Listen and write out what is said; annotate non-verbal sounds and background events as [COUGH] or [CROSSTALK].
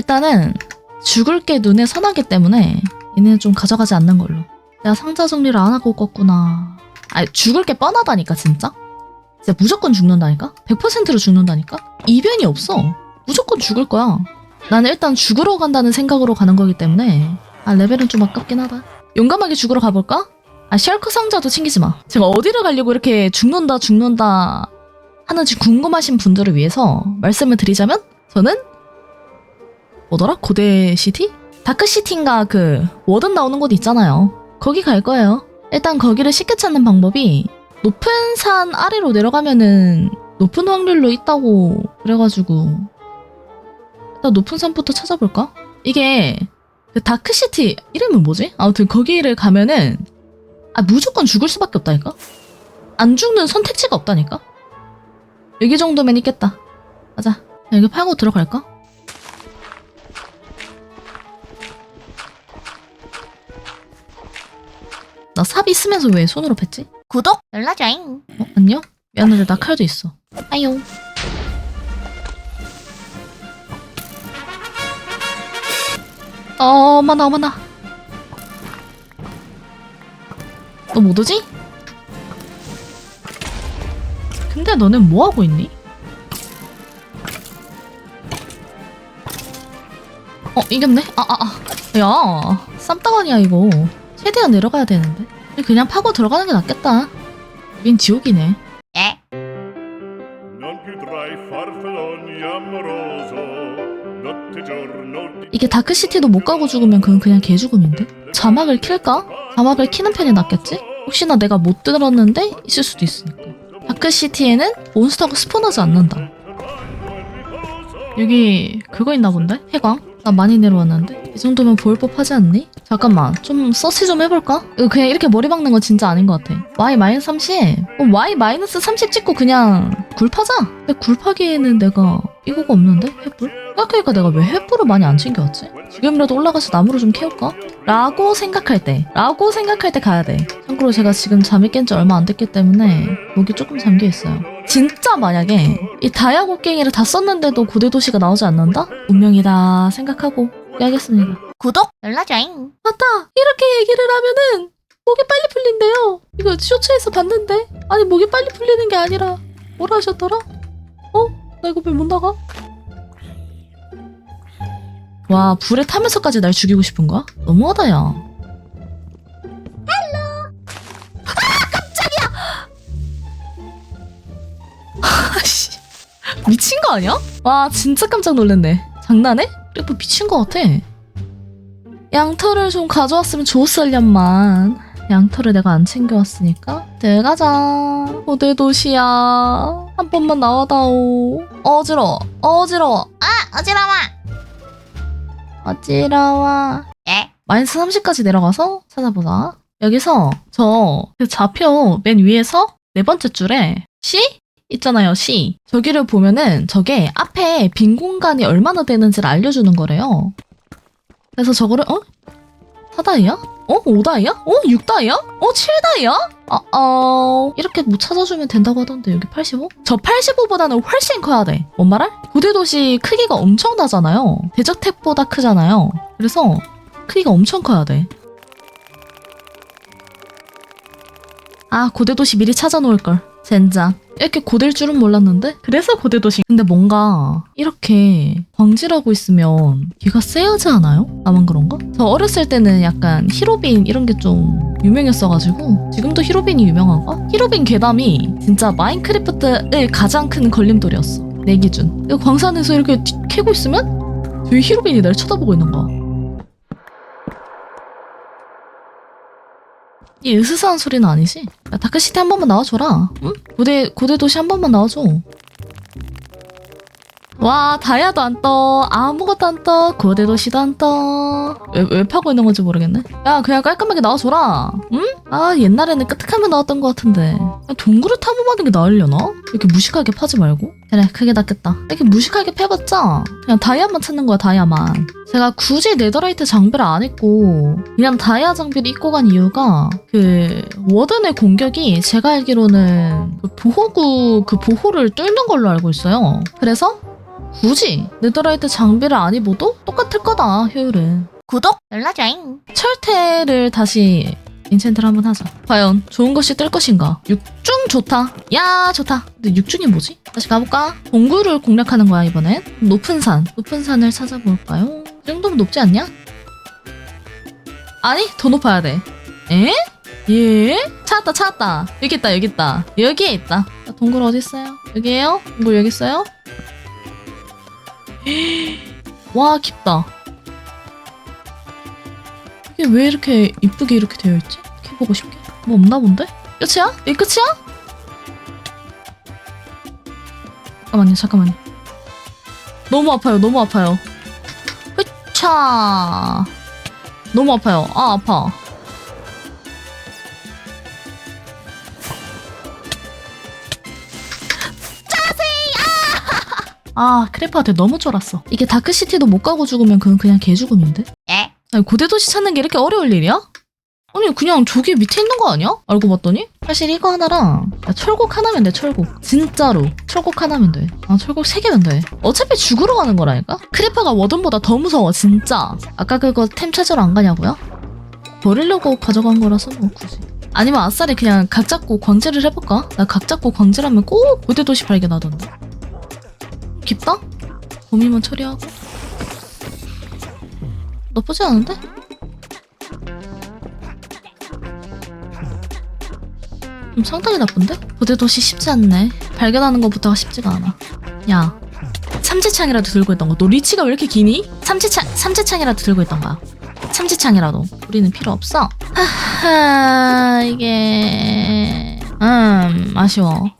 일단은 죽을 게 눈에 선하기 때문에 얘는 좀 가져가지 않는 걸로. 내가 상자 정리를 안 하고 껐구나. 아니 죽을 게 뻔하다니까 진짜. 진짜 무조건 죽는다니까? 100%로 죽는다니까? 이변이 없어. 무조건 죽을 거야. 나는 일단 죽으러 간다는 생각으로 가는 거기 때문에 아 레벨은 좀 아깝긴 하다. 용감하게 죽으러 가볼까? 아 셜크 상자도 챙기지 마. 제가 어디를 가려고 이렇게 죽는다 죽는다 하는지 궁금하신 분들을 위해서 말씀을 드리자면 저는 뭐더라? 고대 시티? 다크 시티인가 그 워든 나오는 곳 있잖아요. 거기 갈 거예요. 일단 거기를 쉽게 찾는 방법이 높은 산 아래로 내려가면은 높은 확률로 있다고 그래가지고 일단 높은 산부터 찾아볼까? 이게 그 다크시티 이름은 뭐지? 아무튼 거기를 가면은 아 무조건 죽을 수밖에 없다니까? 안 죽는 선택지가 없다니까? 여기 정도면 있겠다. 가자. 여기 팔고 들어갈까? 나 삽이 있으면서 왜 손으로 팼지? 구독 눌러줘잉. 어, 안녕? 미안해, 나 칼도 있어. 아유. 어, 어머나, 어머나. 너 못 오지? 근데 너는 뭐 하고 있니? 어, 이겼네? 아, 아, 아. 야, 쌈따가니야, 이거. 최대한 내려가야 되는데. 그냥 파고 들어가는 게 낫겠다. 여긴 지옥이네. di 이게 다크시티도 못 가고 죽으면 그건 그냥 개죽음인데? 자막을 킬까? 자막을 키는 편이 낫겠지? 혹시나 내가 못 들었는데 있을 수도 있으니까. 다크시티에는 몬스터가 스폰하지 않는다. 여기 그거 있나 본데? 해광? 나 많이 내려왔는데? 이 정도면 보일 법하지 않니? 잠깐만 좀 서치 좀 해볼까? 이거 그냥 이렇게 머리 박는 건 진짜 아닌 것 같아 Y-30? 어, Y-30 찍고 그냥 굴파자? 근데 굴파기에는 내가 이거가 없는데? 횃불? 생각해보니까 내가 왜 횃불을 많이 안 챙겨왔지? 지금이라도 올라가서 나무를 좀 캐올까? 라고 생각할 때 라고 생각할 때 가야 돼 참고로 제가 지금 잠이 깬 지 얼마 안 됐기 때문에 목이 조금 잠겨있어요 진짜 만약에 이 다이아 곡괭이를 다 썼는데도 고대도시가 나오지 않는다? 운명이다 생각하고 깨겠습니다 구독 눌러줘잉. 맞다 이렇게 얘기를 하면은 목이 빨리 풀린대요 이거 쇼츠에서 봤는데 아니 목이 빨리 풀리는 게 아니라 뭐라 하셨더라? 어? 나 이거 왜 못 나가? 와 불에 타면서까지 날 죽이고 싶은 거야? 너무하다 야 헬로 아 깜짝이야 [LAUGHS] 아씨 미친 거 아니야? 와 진짜 깜짝 놀랐네 장난해? 이거 미친 거 같아 양털을 좀 가져왔으면 좋았을련만. 양털을 내가 안 챙겨왔으니까 들어가자. 고대 도시야. 한 번만 나와다오. 어지러워. 어지러워. 아 어지러워. 어지러워. 예. 마이너스 30까지 내려가서 찾아보자. 여기서 저 그 좌표 맨 위에서 네 번째 줄에 C 있잖아요, C. 저기를 보면은 저게 앞에 빈 공간이 얼마나 되는지를 알려주는 거래요. 그래서 저거를 어? 4다이야? 어? 5다이야? 어? 6다이야? 어? 7다이야? 아, 어... 이렇게 뭐 찾아주면 된다고 하던데 여기 85? 저 85보다는 훨씬 커야 돼. 뭔 말할? 고대도시 크기가 엄청나잖아요. 대저택보다 크잖아요. 그래서 크기가 엄청 커야 돼. 아, 고대도시 미리 찾아놓을걸. 젠장. 이렇게 고될 줄은 몰랐는데? 그래서 고대도시. 근데 뭔가 이렇게 광질하고 있으면 기가 세야지 않아요? 나만 그런가? 저 어렸을 때는 약간 히로빈 이런 게 좀 유명했어가지고 지금도 히로빈이 유명한가? 히로빈 괴담이 진짜 마인크래프트의 가장 큰 걸림돌이었어. 내 기준. 이거 광산에서 이렇게 뒤- 캐고 있으면 뒤에 히로빈이 날 쳐다보고 있는 거야. 이 으스스한 소리는 아니지? 야, 다크시티 한 번만 나와줘라. 응? 고대, 고대 도시 한 번만 나와줘. 와, 다이아도 안 떠. 아무것도 안 떠. 고대도시도 안 떠. 왜, 왜 파고 있는 건지 모르겠네. 야, 그냥 깔끔하게 나와줘라. 응? 아, 옛날에는 끄떡하면 나왔던 것 같은데. 동굴을 탐험하는 게 나으려나? 이렇게 무식하게 파지 말고. 그래, 그게 낫겠다. 이렇게 무식하게 패봤자 그냥 다이아만 찾는 거야, 다이아만. 제가 굳이 네더라이트 장비를 안 했고 그냥 다이아 장비를 입고 간 이유가 그 워든의 공격이 제가 알기로는 그 보호구 그 보호를 뚫는 걸로 알고 있어요. 그래서 굳이 네더라이트 장비를 안 입어도 똑같을 거다 효율은 구독 눌러줘잉. 철퇴를 다시 인챈트를 한번 하자 과연 좋은 것이 뜰 것인가 육중 좋다 야 좋다 근데 육중이 뭐지? 다시 가볼까? 동굴을 공략하는 거야 이번엔 높은 산 높은 산을 찾아볼까요? 이 정도면 높지 않냐? 아니 더 높아야 돼 에? 예? 찾았다 찾았다 여기 있다 여기 있다 여기에 있다 자, 동굴 어디 있어요? 여기에요? 동굴 여기 있어요? 와 깊다 이게 왜 이렇게 이쁘게 이렇게 되어 있지? 이렇게 보고 싶게 뭐 없나 본데? 끝이야? 이게 끝이야? 잠깐만요 잠깐만요 너무 아파요 너무 아파요 흐차 너무 아파요 아 아파 아 크레파한테 너무 쫄았어 이게 다크시티도 못 가고 죽으면 그건 그냥 개죽음인데 예. 아니 고대도시 찾는 게 이렇게 어려울 일이야? 아니 그냥 저기 밑에 있는 거 아니야? 알고 봤더니 사실 이거 하나랑 야, 철곡 하나면 돼 철곡 진짜로 철곡 하나면 돼아 철곡 세 개면 돼 어차피 죽으러 가는 거라니까? 크리퍼가 워든보다 더 무서워 진짜 아까 그거 템 찾으러 안 가냐고요? 버리려고 가져간 거라서 뭐 굳이 아니면 아싸리 그냥 각 잡고 광질을 해볼까? 나 각 잡고 광질하면 꼭 고대도시 발견하던데? 범위만 처리하고 나쁘지 않은데? 좀 상당히 나쁜데? 고대도시 쉽지 않네. 발견하는 것부터가 쉽지가 않아. 야, 삼지창이라도 들고 있던 거. 너 리치가 왜 이렇게 기니? 삼지창, 삼지창이라도 들고 있던 거야. 삼지창이라도. 우리는 필요 없어. 하하, 이게... 음, 아쉬워.